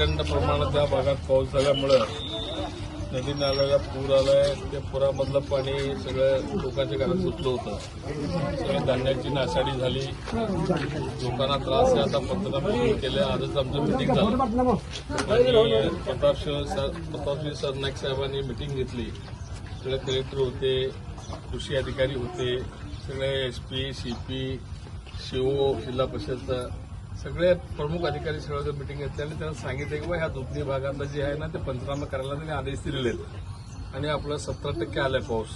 प्रचंड प्रमाणात त्या भागात पाऊस झाल्यामुळं नदी नाल्याला पूर आलाय त्या पुरामधलं पाणी सगळं लोकांच्या घरात सुटलं होतं. सगळ्या धान्याची नासाडी झाली. लोकांना त्रास आहे. आता पंतप्रधान सुरू केले. आजच आमचं मिटिंग झालं. आणि प्रतापशिव सर प्रतापसिंह सरनाईक साहेबांनी मिटिंग घेतली. सगळे कलेक्टर होते कृषी अधिकारी होते. सगळे S P C P CO जिल्हा परिषदचा सगळे प्रमुख अधिकारी सगळं मिटिंग घेतली आणि त्यांना सांगितलं की बा ह्या दुधनी भागातलं जे आहे ना ते पंचनामा करायला त्यांनी आदेश दिलेले आहेत. आणि आपलं सतरा टक्के आलाय पाऊस.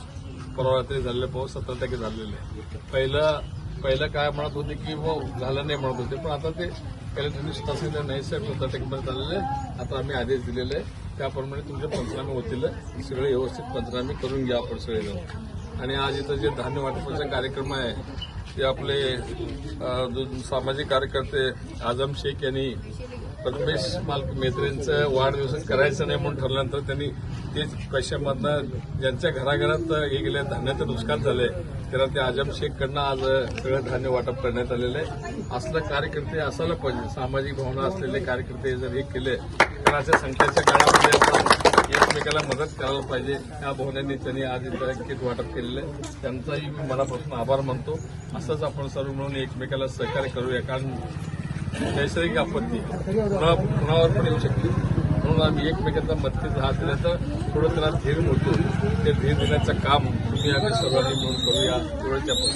परवा रात्री झालेला पाऊस सतरा टक्के झालेला आहे. पहिलं पहिलं काय म्हणत होते की व झालं नाही म्हणत होते पण आता ते कलेक्टरने स्वतः सांगितलं नाही साहेब सतरा टक्केपर्यंत झालेलं आहे आता आम्ही आदेश दिलेले आहे त्याप्रमाणे तुमचे पंचनामे होतील. सगळे व्यवस्थित पंचनामे करून घ्या आपण सगळेजण. आणि आज इथं जे धान्य वाटपाचा कार्यक्रम आहे ते आपले सामाजिक कार्यकर्ते आझम शेख यांनी परमेश मालक मेत्रेंचं वाढदिवस करायचं नाही म्हणून ठरल्यानंतर त्यांनी तेच पैशामधनं ज्यांच्या घराघरात हे गेले धान्याचं नुकसान झालंय त्याला ते आजम शेखकडनं आज सगळं धान्य वाटप करण्यात आलेलं आहे. असलं कार्यकर्ते असायला पाहिजे. सामाजिक भावना असलेले कार्यकर्ते जर हे केले तर अशा संख्येच्या काळामध्ये आपण एकमेकाला मदत करायला पाहिजे. त्या भावनेने त्यांनी आज इथं किट वाटप केलेलं आहे. त्यांचाही मी मनापासून आभार मानतो. असंच आपण सर्व मिळून एकमेकाला सहकार्य करूया. कारण नैसर्गिक आपत्ती. पुन्हा पुन्हावर पण येऊ शकते. म्हणून आम्ही एकमेकांचा मदतीचा हात दिला तर थोडं त्याला धीर मिळतो ते धीर देण्याचं काम तुम्ही आम्ही सर्वांनी मिळून करूया. एवढंच आपण